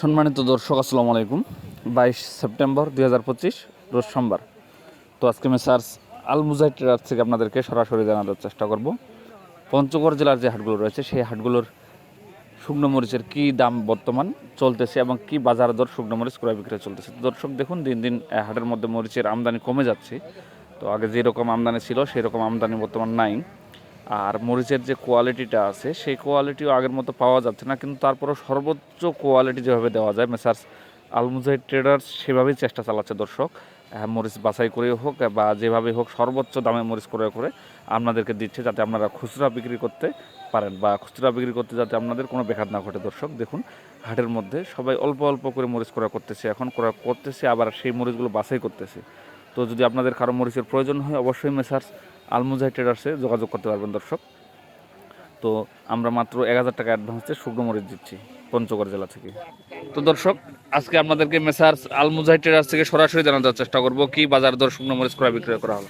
সম্মানিত দর্শক, আসসালামু আলাইকুম। বাইশ সেপ্টেম্বর দুই হাজার পঁচিশ, রোজ সোমবার। তো আজকে আমি সার্চ আল মুজাহিদ থেকে আপনাদেরকে সরাসরি জানানোর চেষ্টা করব। পঞ্চগড় জেলার যে হাটগুলো রয়েছে, সেই হাটগুলোর শুকনো মরিচের কী দাম বর্তমান চলতেছে এবং কি বাজার দর শুকনো মরিচ ক্রয় বিক্রয় চলতেছে? দর্শক, দেখুন, দিন দিন হাটের মধ্যে মরিচের আমদানি কমে যাচ্ছে। তো আগে যেরকম আমদানি ছিল সেই রকম আমদানি বর্তমান নাই। আর মরিচের যে কোয়ালিটিটা আছে সেই কোয়ালিটিও আগের মতো পাওয়া যাচ্ছে না। কিন্তু তারপরেও সর্বোচ্চ কোয়ালিটি যেভাবে দেওয়া যায় মেসার্স আলমুজাহিদ ট্রেডার্স সেভাবেই চেষ্টা চালাচ্ছে দর্শক। আহ, মরিচ বাছাই করে হোক বা যেভাবে হোক সর্বোচ্চ দামে মরিচ করে করে আপনাদেরকে দিচ্ছে যাতে আপনারা খুচরা বিক্রি করতে পারেন বা খুচরা বিক্রি করতে যাতে আপনাদের কোনো বেখাত না ঘটে। দর্শক দেখুন হাটের মধ্যে সবাই অল্প অল্প করে মরিচ করা করতেছে এখন করা করতেছে আবার সেই মরিচগুলো বাছাই করতেছে। তো যদি আপনাদের কারও মরিচের প্রয়োজন হয় অবশ্যই মেসার্স আলমুজাহিদ ট্রেডার্সে যোগাযোগ করতে পারবেন দর্শক। তো আমরা মাত্র এক হাজার টাকা অ্যাডভান্সে শুকনো মরিচ দিচ্ছি পঞ্চগড় জেলা থেকে। তো দর্শক, আজকে আপনাদেরকে মেসার্স আলমুজাহিদ ট্রেডার্স থেকে সরাসরি জানানোর চেষ্টা করব কি বাজার দর শুকনো মরিচ ক্রয় বিক্রয় করা হলো।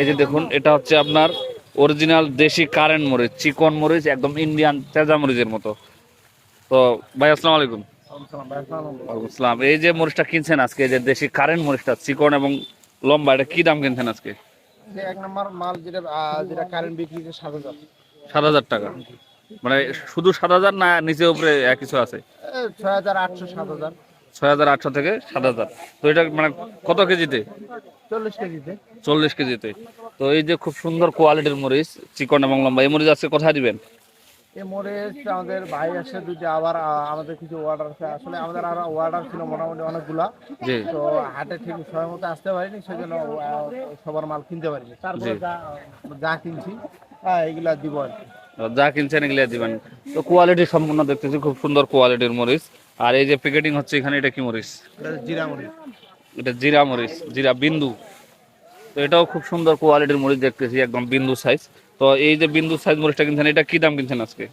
এই যে দেখুন, এটা হচ্ছে আপনার অরিজিনাল দেশি কারেন্ট মরিচ, চিকন মরিচ, একদম ইন্ডিয়ান তেজা মরিচের মতো। তো ভাই, আসসালামু আলাইকুম। আসসালাম এই যে মরিচটা কিনছেন আজকে যে দেশি কারেন্ট মরিচটা, চিকন এবং লম্বা, এটা কি দাম কিনছেন আজকে? যে এক নম্বর মাল যেটা যেটা কারেন্ট বিক্রি সাত হাজার। সাত হাজার টাকা। মানে শুধু সাত হাজার না নিচে উপরে কিছু আছে? ছয় হাজার আটশো সাত হাজার। ছয় হাজার আটশো থেকে সাত হাজার। তো এটা মানে কত কেজিতে? চল্লিশ কেজিতে। চল্লিশ কেজিতে। তো এই যে খুব সুন্দর কোয়ালিটির মরিচ চিকন এবং লম্বা এই মরিচ আজকে কোথায় দিবেন? এই মরিচ আমাদের ভাই আসে দুটো আবার আমাদের কিছু অর্ডার আছে। আসলে আমাদের আরও অর্ডার ছিল মোটামুটি অনেকগুলা। তো হাটে ঠিক সময় মতো আসতে পারিনি সেজন্য সবার মাল কিনতে পারিনি। তারপরে। যা যা কিনছি এগুলা দিব আর কি। যা কিনছেন এগুলো দিবেন। তো কোয়ালিটি সম্পূর্ণ দেখতেছি খুব সুন্দর কোয়ালিটির মরিচ। আর এই যে প্যাকেটিং হচ্ছে এখানে এটা কি মরিচ? এটা জিরা মরিচ। এটা জিরা মরিচ জিরা বিন্দু। তো এটাও খুব সুন্দর কোয়ালিটির মরিচ দেখতেছি একদম বিন্দু সাইজ তো এই যে বিন্দু সাইজ মরিচটা কিনছেন এটা কি দাম কিনছেন আজকে?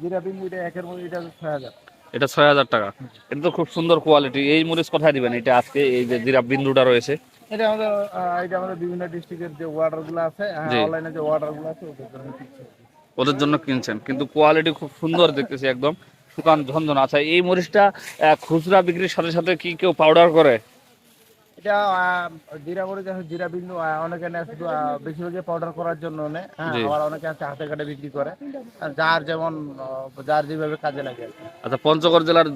জিরা বিন্দু এটা একের মরিচ এটা ছয় হাজার। এটা ছয় হাজার টাকা। এটা তো খুব সুন্দর কোয়ালিটি এই মরিচ কোথায় দিবেন? এটা আজকে এই যে জিরা বিন্দুটা রয়েছে। এটা আমাদের এটা আমাদের বিভিন্ন ডিস্ট্রিক্টের যে ওয়ার্ডারগুলো আছে অনলাইনে যে ওয়ার্ডারগুলো আছে ওদের জন্য কিনছি। ওদের জন্য কিনছেন। কিন্তু কোয়ালিটি খুব সুন্দর দেখতেছি একদম। শুকান ঝনঝন। আচ্ছা এই মরিচটা খুচরা বিক্রির সাথে সাথে কি কেউ পাউডার করে? এটা জিরা মরিচ আছে জিরা বিন্দু অনেকে শুধু বেশিরভাগই পাউডার করার জন্য নেয়। হ্যাঁ আবার অনেকে আছে হাতে কাটে বিক্রি করে। যার যেমন যার যেভাবে কাজে লাগে আচ্ছা পঞ্চগড় জেলার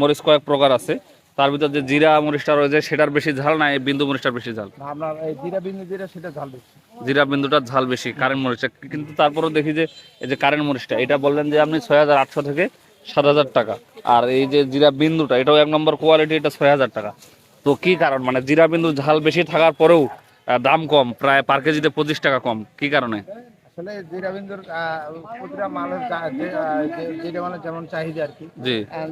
মরিচ কয়েক প্রকার আছে। তার ভিতর যে জিরা মরিচটা রয়েছে সেটার বেশি ঝাল না এই বিন্দু মরিচটার বেশি ঝাল? আপনার এই জিরা বিন্দু যেটা সেটা ঝাল বেশি। জিরা বিন্দুটার ঝাল বেশি কারেন্ট মরিচটা। কিন্তু তারপরেও দেখি যে এই যে কারেন্ট মরিচটা এটা বললেন যে আপনি ছয় হাজার আটশো থেকে সাত হাজার টাকা। আর এই যে জিরা বিন্দুটা এটাও এক নম্বর কোয়ালিটি এটা ছয় হাজার টাকা। তো কি কারণ? মানে জিরা বিন্দুর ঝাল বেশি থাকার পরেও দাম কম প্রায় পার কেজিতে পঁচিশ টাকা কম কি কারণে? আসলে প্রতিটা মালের যেটা মানে যেমন চাহিদা আর কি।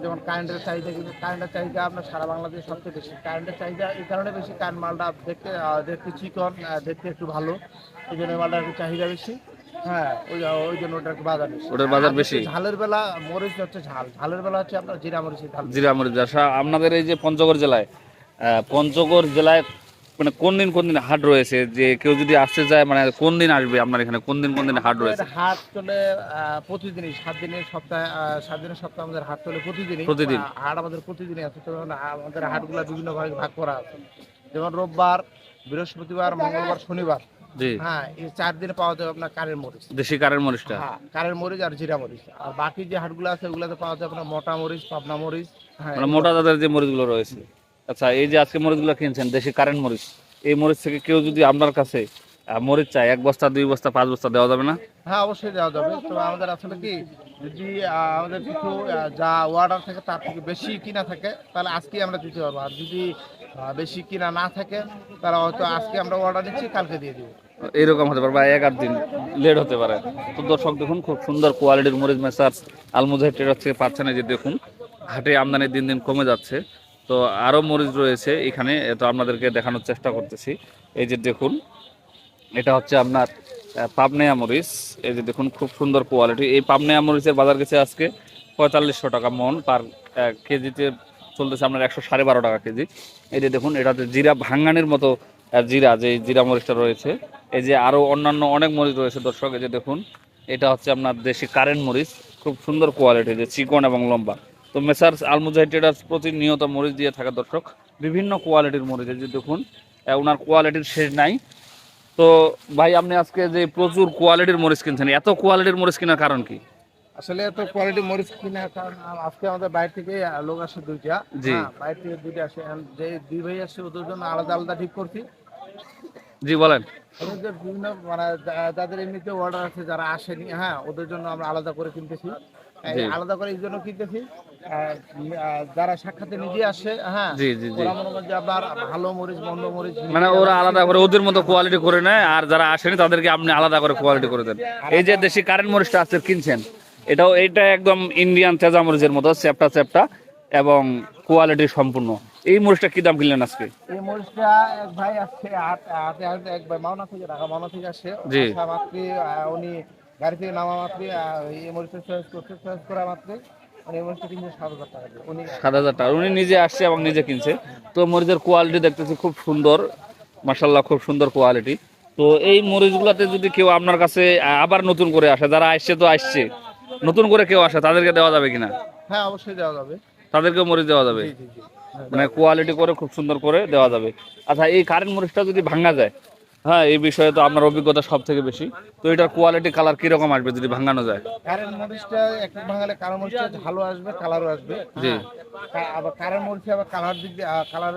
যেমন কারেন্টের চাহিদা কিন্তু কারেন্টের চাহিদা আপনার সারা বাংলাদেশে সবচেয়ে বেশি। কারেন্টের চাহিদা এই কারণে বেশি কারেন্ট মালটা দেখতে দেখতে চিকন দেখতে একটু ভালো। এই জন্য এই মালটা একটু চাহিদা বেশি। হ্যাঁ ওই ওই জন্য ওটার একটু বাজার বেশি। ওটার বাজার বেশি। ঝালের বেলা মরিচ হচ্ছে ঝাল। ঝালের বেলা হচ্ছে আপনার জিরা মরিচের ঝাল। জিরা মরিচ আচ্ছা আপনাদের এই যে পঞ্চগড় জেলায় পঞ্চগড় জেলায় মানে কোন দিন কোন দিন হাট রয়েছে? যে কেউ যদি আসতে চায় মানে কোন দিন আসবে আপনার এখানে? কোন দিন কোন দিন হাট রয়েছে? হাট চলে প্রতিদিনই সাত দিনের সপ্তাহে সাত দিনের সপ্তাহে আমাদের হাট চলে প্রতিদিনই। প্রতিদিন? হাট আমাদের প্রতিদিনই আছে তো আমাদের হাটগুলো বিভিন্ন ভাগে ভাগ করা আছে। যেমন রোববার বৃহস্পতিবার মঙ্গলবার শনিবার। হ্যাঁ এই চার দিনে পাওয়া যাবে আপনার কারের মরিচ। দেশি কারেন্ট মরিচটা? হ্যাঁ কারের মরিচ আর জিরা মরিচ। আর বাকি যে হাটগুলো আছে ওগুলোতে পাওয়া যাবে আপনার মোটা মরিচ পাবনা মরিচ। হ্যাঁ মানে মোটা জাতের যে মরিচগুলো রয়েছে। আচ্ছা এই যে আজকে মরিচগুলো কিনছেন দেশি কারেন্ট মরিচ এই মরিচ থেকে কেউ যদি আপনার কাছে মরিচ চাই এক বস্তা দুই বস্তা পাঁচ বস্তা দেওয়া যাবে না? হ্যাঁ অবশ্যই দেওয়া যাবে। তো আমাদের আসলে কি যদি আমাদের কিছু যা অর্ডার থাকে তার থেকে বেশি কিনা থাকে তাহলে আজকে আমরা দিতে পারব। আর যদি বেশি কিনা না থাকে তাহলে হয়তো আজকে আমরা অর্ডার দিচ্ছি কালকে দিয়ে দিব। এরকম হতে পারে বা এক আধ দিন লেট হতে পারে। তো দর্শক দেখুন খুব সুন্দর কোয়ালিটির মরিচ মেসার্স আলমুজাহিদ ট্রেডার থেকে পাচ্ছেন। এই যে দেখুন হাটে আমদানি দিন দিন কমে যাচ্ছে। তো আরও মরিচ রয়েছে এখানে তো আপনাদেরকে দেখানোর চেষ্টা করতেছি। এই যে দেখুন, এটা হচ্ছে আপনার পাবনেয়া মরিচ। এই যে দেখুন, খুব সুন্দর কোয়ালিটি। এই পাবনায়া মরিচের বাজার গেছে আজকে পঁয়তাল্লিশশো টাকা মন, পার কেজিতে চলতেছে আপনার একশো সাড়ে বারো টাকা কেজি। এই যে দেখুন এটাতে জিরা ভাঙ্গানির মতো জিরা, যে জিরা মরিচটা রয়েছে। এই যে আরও অন্যান্য অনেক মরিচ রয়েছে দর্শক, এই যে দেখুন, এটা হচ্ছে আপনার দেশি কারেন্ট মরিচ। খুব সুন্দর কোয়ালিটি, যে চিকন এবং লম্বা। তো মেসার্স আলমুজাহিদ ট্রেডার্স প্রতিনিয়ত মরিচ দিয়ে থাকা দর্শক বিভিন্ন কোয়ালিটির মরিচ যে দেখুন ওনার কোয়ালিটির শেষ নাই। তো ভাই আপনি আজকে যে প্রচুর কোয়ালিটির মরিচ কিনছেন এত কোয়ালিটির মরিচ কেনার কারণ কি? আসলে এত কোয়ালিটি মরিচ কিনা কারণ আজকে আমাদের বাইরে থেকে লোক আসে দুইটা। জি। হ্যাঁ, বাইরে থেকে দুইটা আসে। যে দুই ভাই আসছে ওদের জন্য আলাদা আলাদা ঠিক করছি। জি বলেন। ওদের বিভিন্ন মানে যাদের এমনিতে অর্ডার আছে যারা আসেনি হ্যাঁ ওদের জন্য আমরা আলাদা করে কিনতেছি। আলাদা করে এই জন্য কিনতেছি। যারা সাক্ষাতে নিজে আসে হ্যাঁ জি জি জি। আবার ভালো মরিচ মন্দ মরিচ মানে ওরা আলাদা করে ওদের মতো কোয়ালিটি করে নেয় আর যারা আসেনি তাদেরকে আপনি আলাদা করে কোয়ালিটি করে দেন। এই যে দেশি কারেন্ট মরিচটা আজকে কিনছেন এটাও এটা একদম ইন্ডিয়ান তেজা মরিচের মতো চ্যাপটা চ্যাপটা এবং কোয়ালিটি সম্পূর্ণ। এই মরিচটা কি দাম কিনলেন আজকে? এই মরিচটা এক ভাই আসছে আটে আটে এক ভাই মাওনা থেকে ঢাকা মাওনা থেকে জি। আসা মাত্রই উনি গাড়ি থেকে নামা মাত্রই এই মরিচটা চয়েস করছে চয়েস করা মাত্রই। কিনছে সাত হাজার টাকা উনি নিজে আসছে এবং নিজে কিনছে। তো মরিচের কোয়ালিটি দেখতেছি খুব সুন্দর। মাসাল্লাহ খুব সুন্দর কোয়ালিটি তো এই মরিচগুলোতে যদি কেউ আপনার কাছে আবার নতুন করে আসে যারা আসছে তো আসছে। নতুন করে কেউ আসে তাদেরকে দেওয়া যাবে কিনা? হ্যাঁ অবশ্যই দেওয়া যাবে। তাদেরকেও মরিচ দেওয়া যাবে। মানে কোয়ালিটি করে খুব সুন্দর করে দেওয়া যাবে। আচ্ছা এই কারেন্ট মরিচটা যদি ভাঙা যায় হ্যাঁ এই বিষয়ে তো আপনার অভিজ্ঞতা সব থেকে বেশি। তো এটার কোয়ালিটি কালার কীরকম আসবে যদি ভাঙানো যায়? কারেন্ট মরিচটা একটা ভাঙালে কারেন্ট মরিচটা ভালো আসবে কালারও আসবে। জি। আবার কারেন্ট মরিচে আবার কালার দিক দিয়ে কালার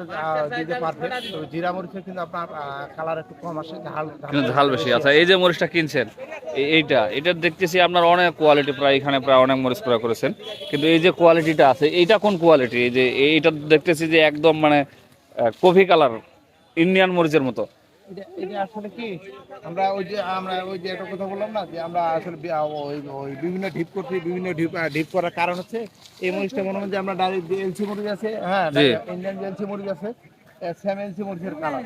দিতে পারফেক্ট তো জিরা মরিচে কিন্তু আপনার কালার একটু কম আসে ঝাল কিন্তু ঝাল বেশি। আচ্ছা এই যে মরিচটা কিনছেন এইটা এটা দেখতেছি আপনার অনেক কোয়ালিটি প্রায় এখানে প্রায় অনেক মরিচ ক্রয় করেছেন। কিন্তু এই যে কোয়ালিটিটা আছে এইটা কোন কোয়ালিটি এই যে এইটা দেখতেছি যে একদম মানে কফি কালার ইন্ডিয়ান মরিচের মতো। এটা এটা আসলে কি আমরা ওই যে আমরা ওই যে একটা কথা বললাম না যে আমরা আসলে ওই ওই বিভিন্ন ঢিপ করছি বিভিন্ন ঢিপ ঢিপ করার কারণ হচ্ছে এই মরিচটা মনে হয় যে আমরা ডাইরেক্ট এলসি মরিচ আছে হ্যাঁ ইন্ডিয়ান যে এলসি মরিচ আছে সেম এলসি মরিচের কালার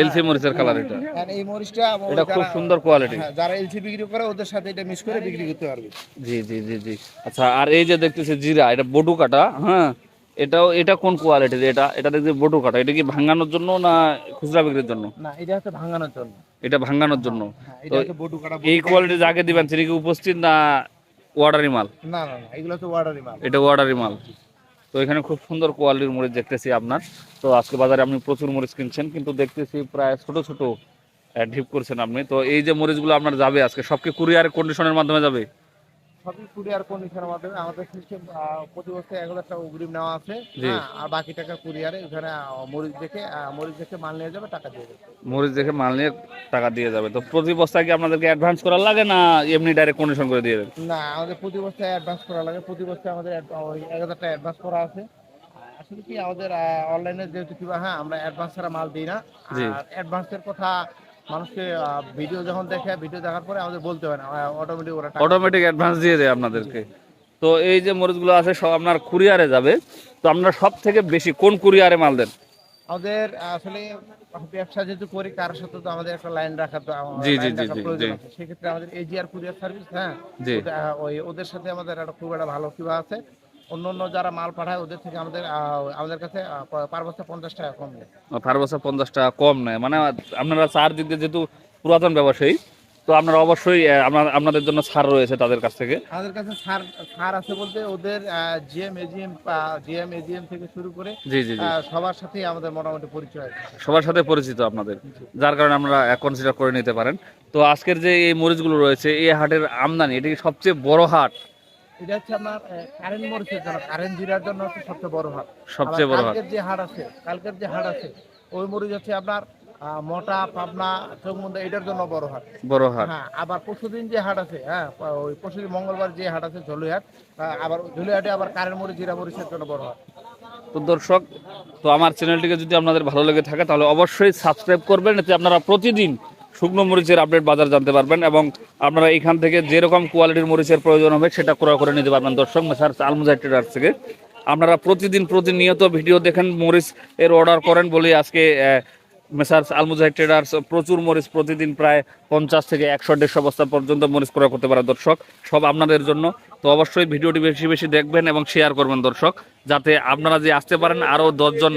এলসি মরিচের কালার এটা। এই মরিচটা এটা খুব সুন্দর কোয়ালিটি হ্যাঁ, যারা এলসি বিক্রি করে ওদের সাথে এটা মিক্স করে বিক্রি করতে পারবে। জি জি জি জি। আচ্ছা আর এই যে দেখতেছি জিরা এটা বটু কাটা হ্যাঁ? এটাও এটা কোন কোয়ালিটির এটা এটা দেখছি বটু কাটা। এটা কি ভাঙানোর জন্য না খুচরা বিক্রির জন্য? না এটা হচ্ছে ভাঙানোর জন্য। এটা ভাঙানোর জন্য। হ্যাঁ বটু কাটা এই কোয়ালিটি যাকে দিবেন তিনি কি উপস্থিত না অর্ডারি মাল? না না না এগুলো হচ্ছে ওয়াটারি মাল। এটা অর্ডারি মাল। তো এখানে খুব সুন্দর কোয়ালিটির মরিচ দেখতেছি আপনার। তো আজকে বাজারে আপনি প্রচুর মরিচ কিনছেন কিন্তু দেখতেছি প্রায় ছোট ছোট ঢিপ করছেন আপনি। তো এই যে মরিচগুলো আপনার যাবে আজকে সবকে কুরিয়ার কন্ডিশনের মাধ্যমে যাবে? সবই কুরিয়ার কন্ডিশনের মাধ্যমে। আমাদের সিস্টেম প্রতি বছর এক হাজার টাকা অগ্রিম নেওয়া আছে। হ্যাঁ, আর বাকি টাকা কুরিয়ারে ওখানে মরিচ দেখে মরিচ দেখে মাল নিয়ে যাবে টাকা দিয়ে দেবে। মরিচ দেখে মাল নিয়ে টাকা দিয়ে যাবে। তো প্রতি বস্তায় কি আপনাদেরকে অ্যাডভান্স করা লাগে না এমনি ডাইরেক্ট কন্ডিশন করে দিয়ে দেবেন না আমাদের প্রতি বছর অ্যাডভান্স করা লাগে। প্রতি বছর আমাদের এক হাজার টাকা অ্যাডভান্স করা আছে। আসলে কি আমাদের অনলাইনে যেহেতু কিবা হ্যাঁ আমরা অ্যাডভান্স ছাড়া মাল দিই না। আর অ্যাডভান্সের কথা মানুষকে ভিডিও যখন দেখে ভিডিও দেখার পরে আমাদের বলতে হয় না অটোমেটিক ওরা অটোমেটিক অ্যাডভান্স দিয়ে দেয় আপনাদেরকে। তো এই যে মরিচগুলো আছে সব আপনার কুরিয়ারে যাবে। তো আপনারা সব থেকে বেশি কোন কুরিয়ারে মাল দেন? আমাদের আসলে ব্যবসা যেহেতু করি কারোর সাথে তো আমাদের একটা লাইন রাখা তো জি, জি, জি, জি। সেক্ষেত্রে আমাদের এজিআর কুরিয়ার সার্ভিস হ্যাঁ? ওই ওদের সাথে আমাদের একটা খুব একটা ভালো কিবা আছে। অন্য অন্য যারা মাল পাঠায় ওদের থেকে আমাদের আমাদের কাছে পার বস্তা পঞ্চাশ টাকা কম নেয় ফার বছর পঞ্চাশ টাকা কম নেয় মানে আপনারা চার দিক দিয়ে যেহেতু পুরাতন ব্যবসায়ী তো আপনারা অবশ্যই আপনাদের জন্য ছাড় রয়েছে তাদের কাছ থেকে। আমাদের কাছে সার সার আছে বলতে ওদের জিএম এজিএম জিএম এজিএম থেকে শুরু করে জি জি সবার সাথেই আমাদের মোটামুটি পরিচয় সবার সাথে পরিচিত আপনাদের যার কারণে আমরা কনসিডার করে নিতে পারেন। তো আজকের যে এই মরিচগুলো রয়েছে এই হাটের আমদানি এটি কি সবচেয়ে বড় হাট। এটা হচ্ছে আপনার কারেন্ট মরিচের জন্য কারেন্ট জিরার জন্য হচ্ছে সবচেয়ে বড় হাট সবচেয়ে আবার বড় হাট কালকের যে হাট আছে কালকের যে হাট আছে ওই মরিচ হচ্ছে আপনার মোটা পাবনা চৌমুন্দা এটার জন্য বড় হাট বড় হাট হ্যাঁ আবার পরশুদিন যে হাট আছে হ্যাঁ ওই পরশুদিন মঙ্গলবার যে হাট আছে ঝুলিহাট আবার ঝুলিহাটে আবার কারেন্ট মরিচ জিরা মরিচের জন্য বড় হাট তো দর্শক তো আমার চ্যানেলটিকে যদি আপনাদের ভালো লেগে থাকে তাহলে অবশ্যই সাবস্ক্রাইব করবেন এতে আপনারা প্রতিদিন শুকনো মরিচের আপডেট বাজার জানতে পারবেন এবং আপনারা এখান থেকে যেরকম কোয়ালিটির মরিচের প্রয়োজন হবে সেটা ক্রয় করে নিতে পারবেন। দর্শক, মেসার আলমুজাই ট্রেডার্স থেকে। আপনারা প্রতিদিন প্রতিনিয়ত ভিডিও দেখেন, মরিচ এর অর্ডার করেন বলে আজকে মেসার্স আলমুজাহিদ ট্রেডার্স প্রচুর মরিচ প্রতিদিন প্রায় পঞ্চাশ থেকে একশো, দেড়শো বস্তা পর্যন্ত মরিচ ক্রয় করতে পারে দর্শক। সব আপনাদের জন্য। তো অবশ্যই ভিডিওটি বেশি বেশি দেখবেন এবং শেয়ার করবেন দর্শক, যাতে আপনারা যে আসতে পারেন আরও দশজন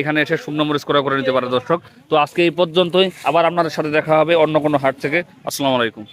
এখানে এসে শূন্য মরিচ ক্রয় করে নিতে পারে দর্শক। তো আজকে এই পর্যন্তই। আবার আপনাদের সাথে দেখা হবে অন্য কোনো হাট থেকে। আসসালামু আলাইকুম।